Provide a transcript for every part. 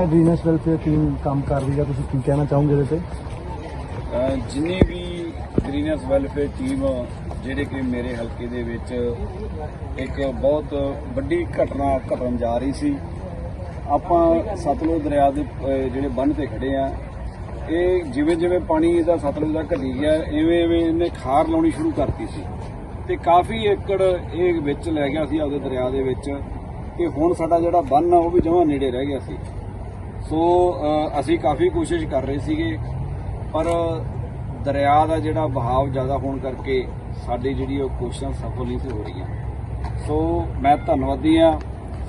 ਆ Greens welfare team ਕੰਮ ਕਰ ਰਹੀ ਆ ਤੁਸੀਂ ਕੀ ਕਹਿਣਾ ਚਾਹੋਗੇ ਇਹਦੇ ਤੇ? ਅਹ ਜਿੰਨੀ ਵੀ ਗ੍ਰੀਨਸ ਵੈਲਫੇਅਰ ਟੀਮ ਜਿਹੜੇ ਕਿ ਮੇਰੇ ਹਲਕੇ ਦੇ ਵਿੱਚ ਇੱਕ ਬਹੁਤ ਵੱਡੀ ਘਟਨਾ ਘਟਣ ਜਾ ਰਹੀ ਸੀ, ਆਪਾਂ ਸਤਲੁਜ ਦਰਿਆ ਦੇ ਜਿਹੜੇ ਬੰਨ ਤੇ ਖੜੇ ਆ ਇਹ ਜਿਵੇਂ ਜਿਵੇਂ ਪਾਣੀ ਇਹਦਾ ਸਤਲੁਜ ਦਾ ਘਟੀ ਗਿਆ, ਐਵੇਂ ਐਵੇਂ ਇਹਨੇ ਖਾਰ ਲਾਉਣੀ ਸ਼ੁਰੂ ਕਰਤੀ ਸੀ। ਤੇ ਕਾਫੀ ਏਕੜ ਇਹ ਵਿੱਚ ਲੈ ਗਿਆ ਸੀ ਆਪਦੇ ਦਰਿਆ ਦੇ ਵਿੱਚ ਕਿ ਹੁਣ ਸਾਡਾ ਜਿਹੜਾ ਬੰਨ ਆ, ਉਹ ਵੀ ਜਮਾਂ ਨੇੜੇ ਰਹਿ ਗਿਆ ਸੀ। ਸੋ ਅਸੀਂ ਕਾਫੀ ਕੋਸ਼ਿਸ਼ ਕਰ ਰਹੇ ਸੀਗੇ, ਪਰ ਦਰਿਆ ਦਾ ਜਿਹੜਾ ਬਹਾਵ ਜ਼ਿਆਦਾ ਹੋਣ ਕਰਕੇ ਸਾਡੀ ਜਿਹੜੀ ਉਹ ਕੋਸ਼ਿਸ਼ਾਂ ਸਫਲ ਨਹੀਂ ਸੀ ਹੋ ਰਹੀਆਂ। ਸੋ ਮੈਂ ਧੰਨਵਾਦੀ ਆ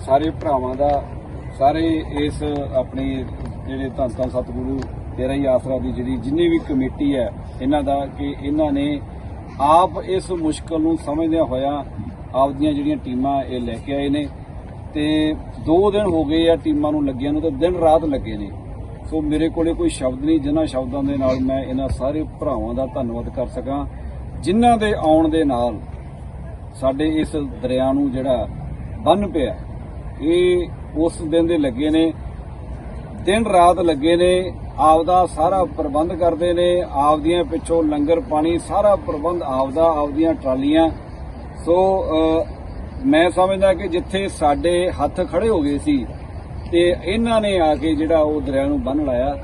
ਸਾਰੇ ਭਰਾਵਾਂ ਦਾ, ਸਾਰੇ ਇਸ ਆਪਣੇ ਜਿਹੜੇ ਧੰਨ ਧੰਨ ਸਤਿਗੁਰੂ ਤੇਰਾ ਹੀ ਆਸਰਾ ਦੀ ਜਿਹੜੀ ਜਿੰਨੀ ਵੀ ਕਮੇਟੀ ਹੈ, ਇਹਨਾਂ ਦਾ ਕਿ ਇਹਨਾਂ ਨੇ ਆਪ ਇਸ ਮੁਸ਼ਕਲ ਨੂੰ ਸਮਝਦਿਆਂ ਹੋਇਆ ਆਪਦੀਆਂ ਜਿਹੜੀਆਂ ਟੀਮਾਂ ਇਹ ਲੈ ਕੇ ਆਏ ਨੇ। ਤੇ 2 ਦਿਨ ਹੋ ਗਏ ਆ ਟੀਮਾਂ ਨੂੰ ਲੱਗਿਆਂ ਨੂੰ ਤੇ ਦਿਨ ਰਾਤ ਲੱਗੇ ਨੇ। ਸੋ ਮੇਰੇ ਕੋਲੇ ਕੋਈ ਸ਼ਬਦ ਨਹੀਂ, ਜਿਨ੍ਹਾਂ ਸ਼ਬਦਾਂ ਦੇ ਨਾਲ ਮੈਂ ਇਹਨਾਂ ਸਾਰੇ ਭਰਾਵਾਂ ਦਾ ਧੰਨਵਾਦ ਕਰ ਸਕਾਂ, ਜਿਨ੍ਹਾਂ ਦੇ ਆਉਣ ਦੇ ਨਾਲ ਸਾਡੇ ਇਸ ਦਰਿਆ ਨੂੰ ਜਿਹੜਾ ਬੰਨ ਪਿਆ, ਇਹ ਉਸ ਦਿਨ ਦੇ ਲੱਗੇ ਨੇ, ਦਿਨ ਰਾਤ ਲੱਗੇ ਨੇ, ਆਪਦਾ ਸਾਰਾ ਪ੍ਰਬੰਧ ਕਰਦੇ ਨੇ, ਆਪਦੀਆਂ ਪਿੱਛੋਂ ਲੰਗਰ ਪਾਣੀ, ਸਾਰਾ ਪ੍ਰਬੰਧ ਆਪਦਾ, ਆਪਦੀਆਂ ਟਰਾਲੀਆਂ। ਸੋ ਮੈਂ ਸਮਝਦਾ ਕਿ ਜਿੱਥੇ ਸਾਡੇ ਹੱਥ ਖੜੇ ਹੋ ਗਏ ਸੀ ਤੇ ਇਹਨਾਂ ਨੇ ਆ ਕੇ ਜਿਹੜਾ ਉਹ ਦਰਿਆ ਨੂੰ ਬੰਨ ਲਾਇਆ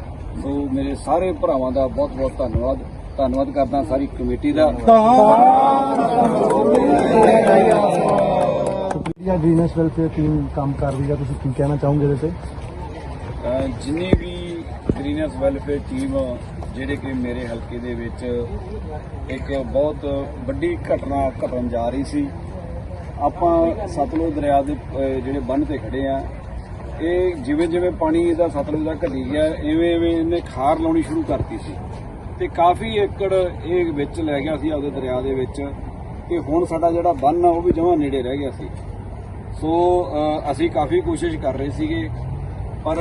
ਸੋ ਮੇਰੇ ਸਾਰੇ ਭਰਾਵਾਂ ਦਾ ਬਹੁਤ ਬਹੁਤ ਧੰਨਵਾਦ। ਧੰਨਵਾਦ ਕਰਦਾ ਸਾਰੀ ਕਮੇਟੀ ਦਾ। ਆ ਗ੍ਰੀਨਸ ਵੈਲਫੇਅਰ ਟੀਮ ਕੰਮ ਕਰ ਰਹੀ ਆ ਤੁਸੀਂ ਕੀ ਕਹਿਣਾ ਚਾਹੋਗੇ ਇਹਦੇ ਤੇ? ਜਿੰਨੀ ਵੀ ਗ੍ਰੀਨਸ ਵੈਲਫੇਅਰ ਟੀਮ ਜਿਹੜੇ ਕਿ ਮੇਰੇ ਹਲਕੇ ਦੇ ਵਿੱਚ ਇੱਕ ਬਹੁਤ ਵੱਡੀ ਘਟਨਾ ਘਟਣ ਜਾ ਰਹੀ ਸੀ ਆਪਾਂ ਸਤਲੁਜ ਦਰਿਆ ਦੇ ਜਿਹੜੇ ਬੰਨ ਤੇ ਖੜੇ ਆ, ਇਹ ਜਿਵੇਂ ਜਿਵੇਂ ਪਾਣੀ ਇਹਦਾ ਸਤਲੁਜ ਦਾ ਘਟੀ ਗਿਆ ਐਵੇਂ ਐਵੇਂ ਇਹਨੇ ਖਾਰ ਲਾਉਣੀ ਸ਼ੁਰੂ ਕਰਤੀ ਸੀ। ਤੇ ਕਾਫੀ ਏਕੜ ਇਹ ਵਿੱਚ ਲੈ ਗਿਆ ਸੀ ਆਪਦੇ ਦਰਿਆ ਦੇ ਵਿੱਚ ਕਿ ਹੁਣ ਸਾਡਾ ਜਿਹੜਾ ਬੰਨ ਆ, ਉਹ ਵੀ ਜਮਾਂ ਨੇੜੇ ਰਹਿ ਗਿਆ ਸੀ। ਸੋ ਅਸੀਂ ਕਾਫੀ ਕੋਸ਼ਿਸ਼ ਕਰ ਰਹੇ ਸੀਗੇ, ਪਰ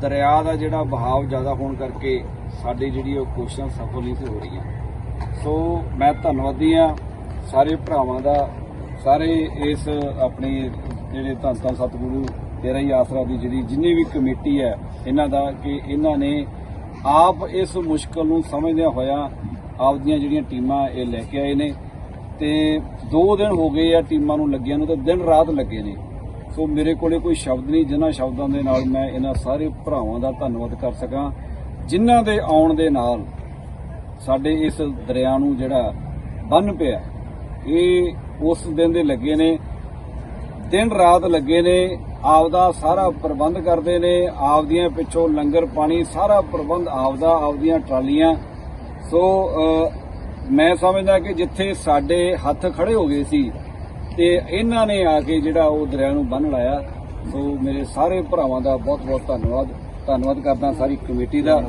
ਦਰਿਆ ਦਾ ਜਿਹੜਾ ਬਹਾਵ ਜ਼ਿਆਦਾ ਹੋਣ ਕਰਕੇ ਸਾਡੀ ਜਿਹੜੀ ਉਹ ਕੋਸ਼ਿਸ਼ਾਂ ਸਫਲ ਨਹੀਂ ਸੀ ਹੋ ਰਹੀਆਂ। ਸੋ, ਮੈਂ ਧੰਨਵਾਦੀ ਆ ਸਾਰੇ ਭਰਾਵਾਂ ਦਾ ਸਾਰੇ ਇਸ ਆਪਣੀ ਜਿਹੜੇ ਧੰਨ ਧੰਨ ਸਤਿਗੁਰੂ, ਤੇਰਾ ਹੀ ਆਸਰਾ ਦੀ ਜਿਹੜੀ ਜਿੰਨੀ ਵੀ ਕਮੇਟੀ ਹੈ, ਇਹਨਾਂ ਦਾ ਕਿ ਇਹਨਾਂ ਨੇ ਆਪ ਇਸ ਮੁਸ਼ਕਲ ਨੂੰ ਸਮਝਦਿਆਂ ਹੋਇਆ ਆਪਦੀਆਂ ਜਿਹੜੀਆਂ ਟੀਮਾਂ ਇਹ ਲੈ ਕੇ ਆਏ ਨੇ। ਤੇ 2 ਦਿਨ ਹੋ ਗਏ ਆ ਟੀਮਾਂ ਨੂੰ ਲੱਗਿਆਂ ਨੂੰ ਤੇ ਦਿਨ ਰਾਤ ਲੱਗੇ ਨੇ। ਸੋ ਮੇਰੇ ਕੋਲੇ ਕੋਈ ਸ਼ਬਦ ਨਹੀਂ, ਜਿਨ੍ਹਾਂ ਸ਼ਬਦਾਂ ਦੇ ਨਾਲ ਮੈਂ ਇਹਨਾਂ ਸਾਰੇ ਭਰਾਵਾਂ ਦਾ ਧੰਨਵਾਦ ਕਰ ਸਕਾਂ, ਜਿਨ੍ਹਾਂ ਦੇ ਆਉਣ ਦੇ ਨਾਲ ਸਾਡੇ ਇਸ ਦਰਿਆ ਨੂੰ ਜਿਹੜਾ ਬੰਨ ਪਿਆ, ਇਹ ਉਸ ਦਿਨ ਦੇ ਲੱਗੇ ਨੇ। ਦਿਨ ਰਾਤ ਲੱਗੇ ਨੇ, ਆਪਦਾ ਸਾਰਾ ਪ੍ਰਬੰਧ ਕਰਦੇ ਨੇ, ਆਪਦੀਆਂ ਪਿੱਛੋਂ ਲੰਗਰ ਪਾਣੀ, ਸਾਰਾ ਪ੍ਰਬੰਧ ਆਪਦਾ, ਆਪਦੀਆਂ ਟਰਾਲੀਆਂ। ਸੋ ਮੈਂ ਸਮਝਦਾ ਕਿ ਜਿੱਥੇ ਸਾਡੇ ਹੱਥ ਖੜੇ ਹੋ ਗਏ ਸੀ ਤੇ ਇਹਨਾਂ ਨੇ ਆ ਕੇ ਜਿਹੜਾ ਉਹ ਦਰਿਆ ਨੂੰ ਬੰਨ ਲਾਇਆ। ਸੋ, ਮੇਰੇ ਸਾਰੇ ਭਰਾਵਾਂ ਦਾ ਬਹੁਤ ਬਹੁਤ ਧੰਨਵਾਦ। ਧੰਨਵਾਦ ਕਰਦਾ ਸਾਰੀ ਕਮੇਟੀ ਦਾ।